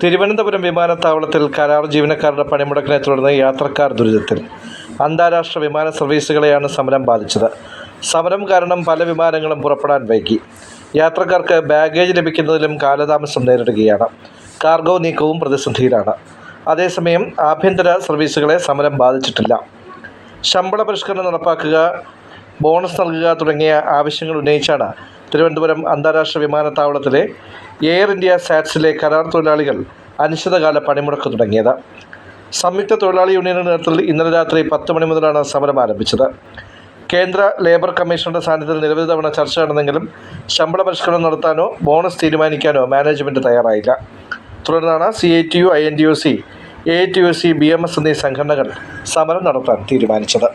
തിരുവനന്തപുരം വിമാനത്താവളത്തിൽ കരാർ ജീവനക്കാരുടെ പണിമുടക്കിനെ തുടർന്ന് യാത്രക്കാർ ദുരിതത്തിൽ. അന്താരാഷ്ട്ര വിമാന സർവീസുകളെയാണ് സമരം ബാധിച്ചത്. സമരം കാരണം പല വിമാനങ്ങളും പുറപ്പെടാൻ വൈകി. യാത്രക്കാർക്ക് ബാഗേജ് ലഭിക്കുന്നതിലും കാലതാമസം നേരിടുകയാണ്. കാർഗോ നീക്കവും പ്രതിസന്ധിയിലാണ്. അതേസമയം ആഭ്യന്തര സർവീസുകളെ സമരം ബാധിച്ചിട്ടില്ല. ശമ്പള പരിഷ്കരണം നടപ്പാക്കുക ബോണസ് നൽകുക തുടങ്ങിയ ആവശ്യങ്ങൾ ഉന്നയിച്ചാണ് തിരുവനന്തപുരം അന്താരാഷ്ട്ര വിമാനത്താവളത്തിലെ എയർ ഇന്ത്യ സാറ്റ്സിലെ കരാർ തൊഴിലാളികൾ അനിശ്ചിതകാല പണിമുടക്ക് തുടങ്ങിയത്. സംയുക്ത തൊഴിലാളി യൂണിയന്റെ നേതൃത്വത്തിൽ ഇന്നലെ രാത്രി പത്ത് മണി മുതലാണ് സമരം ആരംഭിച്ചത്. കേന്ദ്ര ലേബർ കമ്മീഷണറുടെ സാന്നിധ്യത്തിൽ നിരവധി തവണ ചർച്ച നടന്നെങ്കിലും ശമ്പള പരിഷ്കരണം നടത്താനോ ബോണസ് തീരുമാനിക്കാനോ മാനേജ്മെന്റ് തയ്യാറായില്ല. തുടർന്നാണ് C I T U I N T U C A T U C B M S എന്നീ സംഘടനകൾ സമരം നടത്താൻ തീരുമാനിച്ചത്.